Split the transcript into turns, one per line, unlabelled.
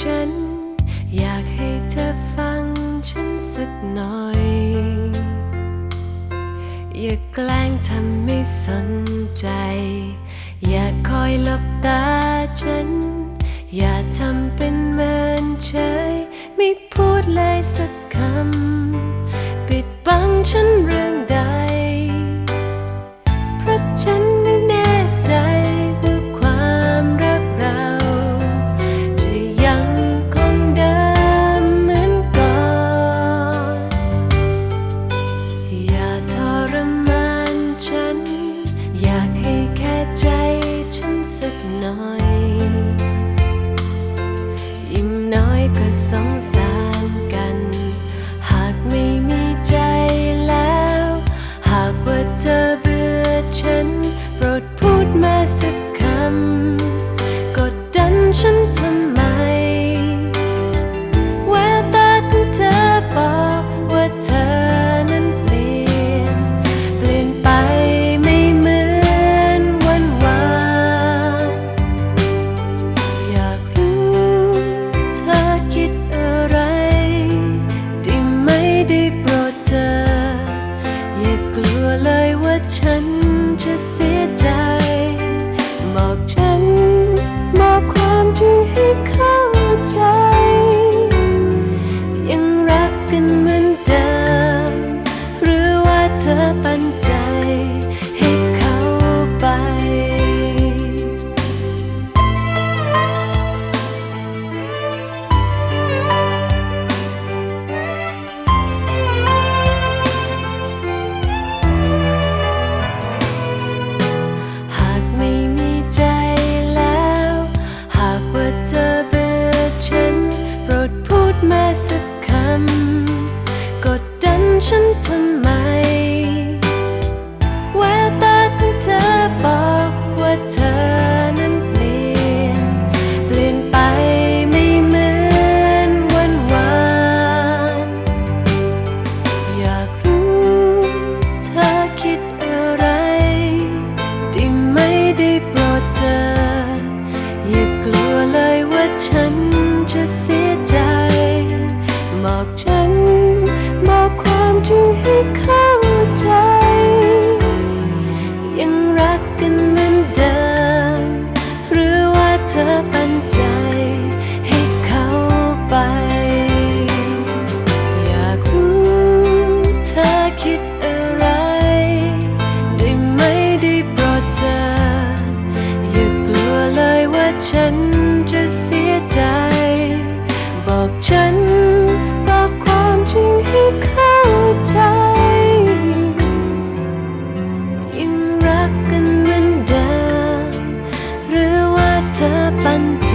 ฉัน อยากให้เธอฟังฉันสักหน่อย อย่าแกล้งทำไม่สนใจ อย่าคอยหลับตาฉัน อย่าทำเป็นเมินเฉย ไม่พูดเลยสักคำ ปิดบังฉันเรื่อ ก็ ฉันทำไม แววตาของเธอบอกว่าเธอนั้นเปลี่ยน เปลี่ยนไปไม่เหมือนวันวานอยากรู้เธอคิดอะไร ได้ไหมได้โปรดเธอ อย่ากลัวเลยว่าฉันจะเสียใจ บอกฉัน จริงให้เข้าใจ ยังรักกันเหมือนเดิม หรือว่าเธอปันใจให้เขาไป อยากรู้เธอคิดอะไร ได้ไหมได้โปรดเธออย่ากลัวเลยว่าฉัน เธอปันใจ